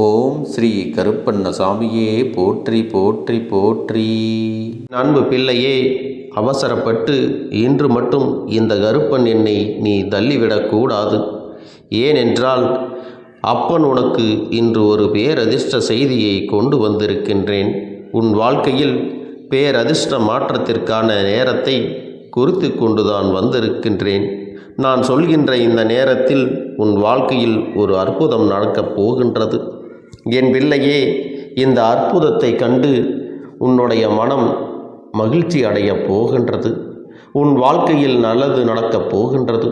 ஓம் ஸ்ரீ கருப்பண்ண சாமியே போற்றி போற்றி போற்றி. அன்பு பிள்ளையே அவசரப்பட்டு இன்று மட்டும் இந்த கருப்பன் என்னை நீ தள்ளிவிடக்கூடாது ஏனென்றால் அப்பன் உனக்கு இன்று ஒரு பேரதிர்ஷ்ட செய்தியை கொண்டு வந்திருக்கின்றேன். உன் வாழ்க்கையில் பேரதிர்ஷ்ட மாற்றத்திற்கான நேரத்தை குறித்து கொண்டுதான் வந்திருக்கின்றேன். நான் சொல்கின்ற இந்த நேரத்தில் உன் வாழ்க்கையில் ஒரு அற்புதம் நடக்கப் போகின்றது. என் பிள்ளையே இந்த அற்புதத்தை கண்டு உன்னுடைய மனம் மகிழ்ச்சி அடையப் போகின்றது. உன் வாழ்க்கையில் நல்லது நடக்கப் போகின்றது.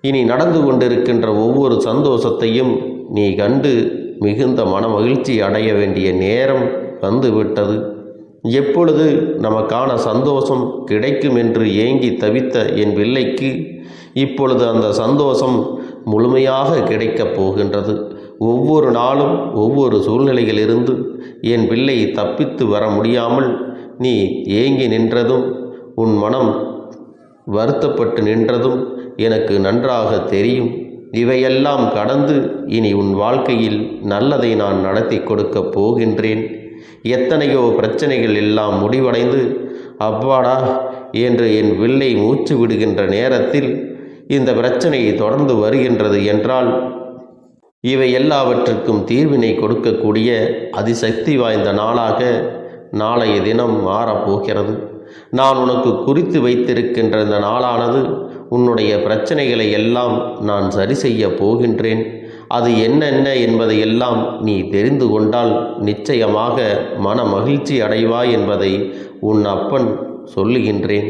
இனி நடந்து கொண்டிருக்கின்ற ஒவ்வொரு சந்தோஷத்தையும் நீ கண்டு மிகுந்த மன மகிழ்ச்சி அடைய வேண்டிய நேரம் வந்துவிட்டது. எப்பொழுது நமக்கான சந்தோஷம் கிடைக்கும் என்று ஏங்கி தவித்த என் பிள்ளைக்கு இப்பொழுது அந்த சந்தோஷம் முழுமையாக கிடைக்கப் போகின்றது. ஒவ்வொரு நாளும் ஒவ்வொரு சூழ்நிலையிலிருந்து என் பிள்ளை தப்பித்து வர முடியாமல் நீ ஏங்கி நின்றதும் உன் மனம் வருத்தப்பட்டு நின்றதும் எனக்கு நன்றாக தெரியும். இவையெல்லாம் கடந்து இனி உன் வாழ்க்கையில் நல்லதை நான் நடத்தி கொடுக்கப் போகின்றேன். எத்தனையோ பிரச்சனைகள் எல்லாம் முடிவடைந்து அவ்வாடா என்று என் வில்லை மூச்சு விடுகின்ற நேரத்தில் இந்த பிரச்சனை தொடர்ந்து வருகின்றது என்றால் இவை எல்லாவற்றுக்கும் தீர்வினை கொடுக்கக்கூடிய அதிசக்தி வாய்ந்த நாளாக நாளைய தினம் மாறப்போகிறது. நான் உனக்கு குறித்து வைத்திருக்கின்ற இந்த நாளானது உன்னுடைய பிரச்சனைகளை எல்லாம் நான் சரி செய்ய போகின்றேன். அது என்னென்ன என்பதை எல்லாம் நீ தெரிந்து கொண்டால் நிச்சயமாக மன மகிழ்ச்சி அடைவாய் என்பதை உன் அப்பன் சொல்லுகின்றேன்.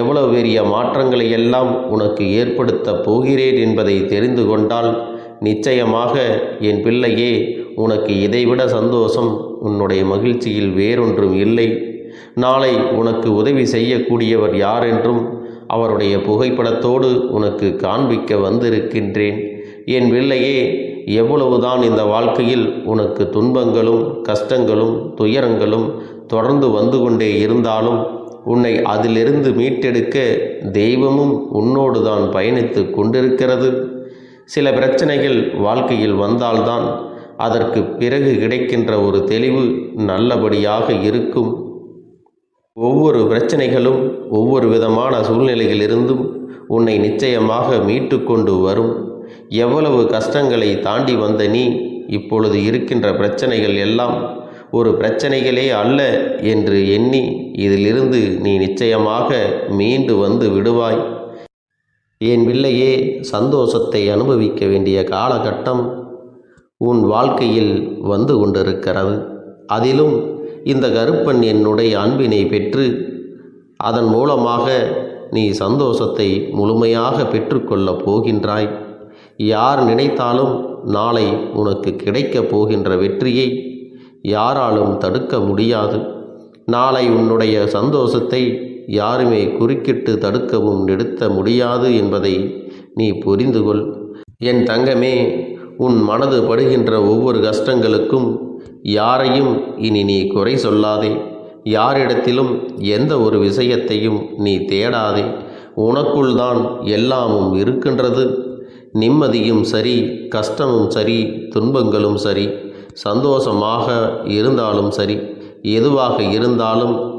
எவ்வளவு பெரிய மாற்றங்களை எல்லாம் உனக்கு ஏற்படுத்தப் போகிறேன் என்பதை தெரிந்து கொண்டால் நிச்சயமாக என் பிள்ளையே உனக்கு இதைவிட சந்தோஷம் உன்னுடைய மகிழ்ச்சியில் வேறொன்றும் இல்லை. நாளை உனக்கு உதவி செய்யக்கூடியவர் யார் என்றும் அவருடைய புகைப்படத்தோடு உனக்கு காண்பிக்க வந்திருக்கின்றேன். என் பிள்ளையே எவ்வளவுதான் இந்த வாழ்க்கையில் உனக்கு துன்பங்களும் கஷ்டங்களும் துயரங்களும் தொடர்ந்து வந்து கொண்டே இருந்தாலும் உன்னை அதிலிருந்து மீட்டெடுக்க தெய்வமும் உன்னோடு தான் பயணித்து கொண்டிருக்கிறது. சில பிரச்சனைகள் வாழ்க்கையில் வந்தால்தான் அதற்கு பிறகு கிடைக்கின்ற ஒரு தெளிவு நல்லபடியாக இருக்கும். ஒவ்வொரு பிரச்சனைகளும் ஒவ்வொரு விதமான சூழ்நிலையிலிருந்தும் உன்னை நிச்சயமாக மீட்டு கொண்டு வரும். எவ்வளவு கஷ்டங்களை தாண்டி வந்த நீ இப்பொழுது இருக்கின்ற பிரச்சனைகள் எல்லாம் ஒரு பிரச்சனைகளே அல்ல என்று எண்ணி இதிலிருந்து நீ நிச்சயமாக மீண்டு வந்து விடுவாய். என் பிள்ளையே சந்தோஷத்தை அனுபவிக்க வேண்டிய காலகட்டம் உன் வாழ்க்கையில் வந்து கொண்டிருக்கிறது. அதிலும் இந்த கருப்பன் என்னுடைய அன்பினை பெற்று அதன் மூலமாக நீ சந்தோஷத்தை முழுமையாக பெற்றுக்கொள்ளப் போகின்றாய். யார் நினைத்தாலும் நாளை உனக்கு கிடைக்கப் போகின்ற வெற்றியை யாராலும் தடுக்க முடியாது. நாளை உன்னுடைய சந்தோஷத்தை யாருமே குறுக்கிட்டு தடுக்கவும் நிறுத்த முடியாது என்பதை நீ புரிந்து கொள் என் தங்கமே உன் மனது படுகின்ற ஒவ்வொரு கஷ்டங்களுக்கும் யாரையும் இனி நீ குறை சொல்லாதே. யாரிடத்திலும் எந்த ஒரு விஷயத்தையும் நீ தேடாதே. உனக்குள் தான் எல்லாமும் இருக்கின்றது. நிம்மதியும் சரி கஷ்டமும் சரி துன்பங்களும் சரி சந்தோஷமாக இருந்தாலும் சரி எதுவாக இருந்தாலும்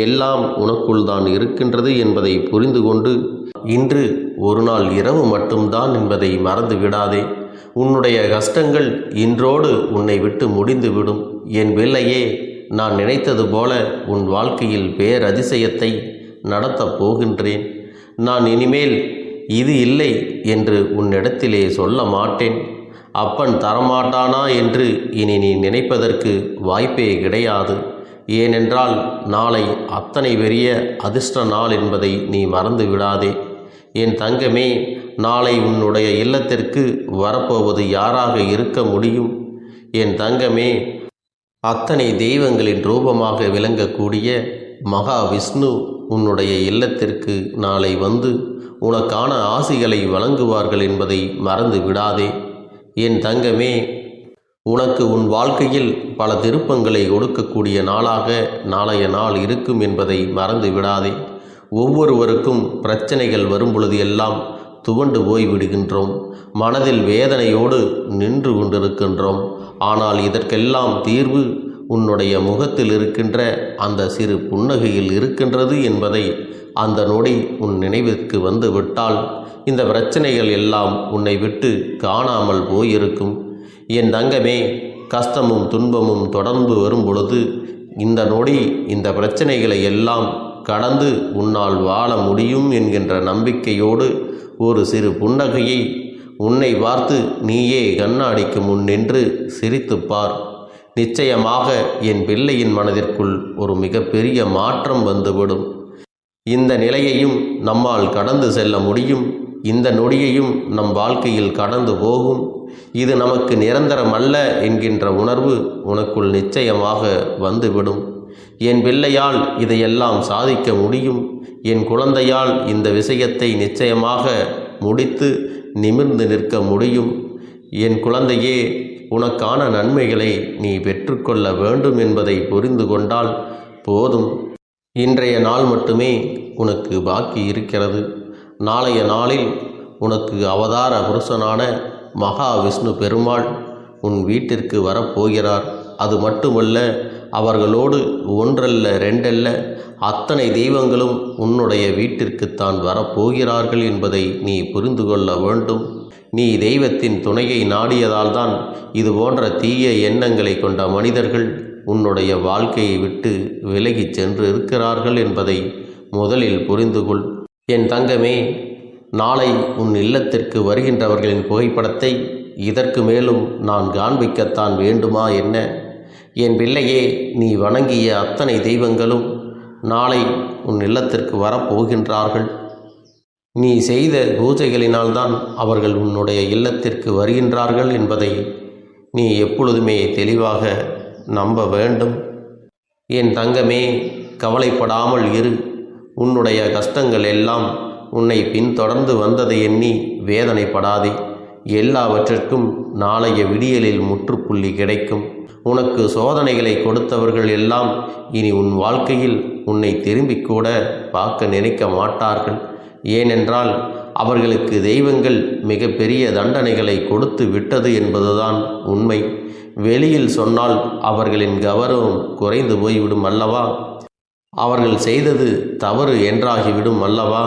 எல்லாம் உனக்குள் தான் இருக்கின்றது என்பதை புரிந்து கொண்டு இன்று ஒரு நாள் இரவு மட்டும்தான் என்பதை மறந்து விடாதே. உன்னுடைய கஷ்டங்கள் இன்றோடு உன்னை விட்டு முடிந்துவிடும் என் பிள்ளையே நான் நினைத்தது போல உன் வாழ்க்கையில் பேரதிசயத்தை நடத்தப் போகின்றேன். நான் இனிமேல் இது இல்லை என்று உன்னிடத்திலே சொல்ல மாட்டேன். அப்பன் தரமாட்டானா என்று இனி நீ நினைப்பதற்கு வாய்ப்பே கிடையாது. ஏனென்றால் நாளை அத்தனை பெரிய அதிர்ஷ்ட நாள் என்பதை நீ மறந்து விடாதே. என் தங்கமே நாளை உன்னுடைய இல்லத்திற்கு வரப்போவது யாராக இருக்க முடியும்? என் தங்கமே அத்தனை தெய்வங்களின் ரூபமாக விளங்கக்கூடிய மகா விஷ்ணு உன்னுடைய இல்லத்திற்கு நாளை வந்து உனக்கான ஆசிகளை வழங்குவார்கள் என்பதை மறந்து விடாதே. என் தங்கமே உனக்கு உன் வாழ்க்கையில் பல திருப்பங்களை கொடுக்கக்கூடிய நாளாக நாளைய நாள் இருக்கும் என்பதை மறந்து விடாதே. ஒவ்வொருவருக்கும் பிரச்சனைகள் வரும் பொழுது எல்லாம் துவண்டு போய் விடுகின்றோம். மனதில் வேதனையோடு நின்று கொண்டிருக்கின்றோம். ஆனால் இதற்கெல்லாம் தீர்வு உன்னுடைய முகத்தில் இருக்கின்ற அந்த சிறு புன்னகையில் இருக்கின்றது என்பதை அந்த நொடி உன் நினைவிற்கு வந்து விட்டால் இந்த பிரச்சனைகள் எல்லாம் உன்னை விட்டு காணாமல் போயிருக்கும். என் தங்கமே கஷ்டமும் துன்பமும் தொடர்ந்து வரும் பொழுது இந்த நொடி இந்த பிரச்சனைகளை எல்லாம் கடந்து உன்னால் வாழ முடியும் என்கின்ற நம்பிக்கையோடு ஒரு சிறு புன்னகையை உன்னை பார்த்து நீயே கண்ணாடிக்கு முன் நின்று சிரித்துப் பார். நிச்சயமாக என் பிள்ளையின் மனதிற்குள் ஒரு மிகப்பெரிய மாற்றம் வந்துவிடும். இந்த நிலையையும் நம்மால் கடந்து செல்ல முடியும். இந்த நொடியையும் நம் வாழ்க்கையில் கடந்து போகும். இது நமக்கு நிரந்தரம் அல்ல என்கின்ற உணர்வு உனக்குள் நிச்சயமாக வந்துவிடும். என் பிள்ளையால் இதையெல்லாம் சாதிக்க முடியும். என் குழந்தையால் இந்த விஷயத்தை நிச்சயமாக முடித்து நிமிர்ந்து நிற்க முடியும். என் குழந்தையே உனக்கான நன்மைகளை நீ பெற்றுக்கொள்ள வேண்டும் என்பதை புரிந்து கொண்டால் போதும். இன்றைய நாள் மட்டுமே உனக்கு பாக்கி இருக்கிறது. நாளைய நாளில் உனக்கு அவதார புருஷனான மகாவிஷ்ணு பெருமாள் உன் வீட்டிற்கு வரப்போகிறார். அது மட்டுமல்ல அவர்களோடு ஒன்றல்ல ரெண்டல்ல அத்தனை தெய்வங்களும் உன்னுடைய வீட்டிற்குத்தான் வரப்போகிறார்கள் என்பதை நீ புரிந்து கொள்ள வேண்டும். நீ தெய்வத்தின் துணையை நாடியதால்தான் இது போன்ற தீய எண்ணங்களை கொண்ட மனிதர்கள் உன்னுடைய வாழ்க்கையை விட்டு விலகிச் சென்று இருக்கிறார்கள் என்பதை முதலில் புரிந்து கொள். என் தங்கமே நாளை உன் இல்லத்திற்கு வருகின்றவர்களின் புகைப்படத்தை இதற்கு மேலும் நான் காண்பிக்கத்தான் வேண்டுமா என்ன? என் பிள்ளையே நீ வணங்கிய அத்தனை தெய்வங்களும் நாளை உன் இல்லத்திற்கு வரப்போகின்றார்கள். நீ செய்த பூஜைகளினால்தான் அவர்கள் உன்னுடைய இல்லத்திற்கு வருகின்றார்கள் என்பதை நீ எப்பொழுதுமே தெளிவாக நம்ப வேண்டும். என் தங்கமே கவலைப்படாமல் இரு. உன்னுடைய கஷ்டங்கள் எல்லாம் உன்னை பின்தொடர்ந்து வந்ததை எண்ணி வேதனைப்படாதே. எல்லாவற்றிற்கும் நாளைய விடியலில் முற்றுப்புள்ளி கிடைக்கும். உனக்கு சோதனைகளை கொடுத்தவர்கள் எல்லாம் இனி உன் வாழ்க்கையில் உன்னை திரும்பிக் கூட பார்க்க நினைக்க மாட்டார்கள். ஏனென்றால் அவர்களுக்கு தெய்வங்கள் மிக பெரிய தண்டனைகளை கொடுத்து விட்டது என்பதுதான் உண்மை. வெளியில் சொன்னால் அவர்களின் கௌரவம் குறைந்து போய்விடும் அல்லவா? அவர்கள் செய்தது தவறு என்றாகிவிடும் அல்லவா?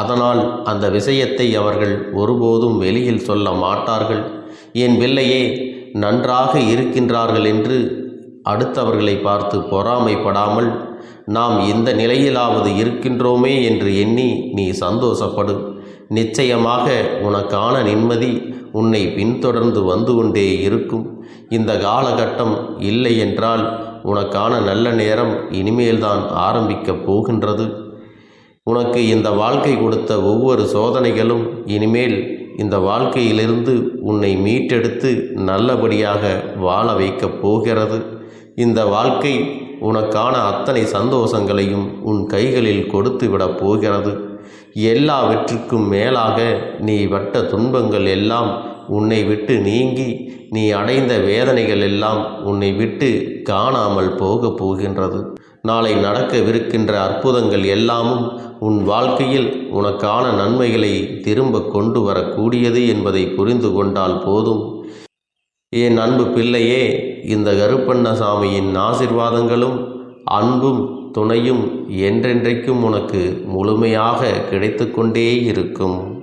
அதனால் அந்த விஷயத்தை அவர்கள் ஒருபோதும் வெளியில் சொல்ல மாட்டார்கள். என் பிள்ளையே நன்றாக இருக்கின்றார்கள் என்று அடுத்தவர்களை பார்த்து பொறாமைப்படாமல் நாம் இந்த நிலையிலாவது இருக்கின்றோமே என்று எண்ணி நீ சந்தோஷப்படு. நிச்சயமாக உனக்கான நிம்மதி உன்னை பின்தொடர்ந்து வந்து கொண்டே இருக்கும். இந்த காலகட்டம் இல்லை என்றால் உனக்கான நல்ல நேரம் இனிமேல்தான் ஆரம்பிக்கப் போகின்றது. உனக்கு இந்த வாழ்க்கை கொடுத்த ஒவ்வொரு சோதனைகளும் இனிமேல் இந்த வாழ்க்கையிலிருந்து உன்னை மீட்டெடுத்து நல்லபடியாக வாழ வைக்கப் போகிறது. இந்த வாழ்க்கை உனக்கான அத்தனை சந்தோஷங்களையும் உன் கைகளில் கொடுத்து விடப் போகிறது. எல்லாவற்றுக்கும் மேலாக நீ வட்ட துன்பங்கள் எல்லாம் உன்னை விட்டு நீங்கி நீ அடைந்த வேதனைகள் எல்லாம் உன்னை விட்டு காணாமல் போகப் போகின்றது. நாளை நடக்கவிருக்கின்ற அற்புதங்கள் எல்லாமும் உன் வாழ்க்கையில் உனக்கான நன்மைகளை திரும்ப கொண்டு வரக்கூடியது என்பதை புரிந்து கொண்டால் போதும். என் அன்பு பிள்ளையே இந்த கருப்பண்ணசாமியின் ஆசிர்வாதங்களும் அன்பும் துணையும் என்றென்றைக்கும் உனக்கு முழுமையாக கிடைத்து கொண்டே இருக்கும்.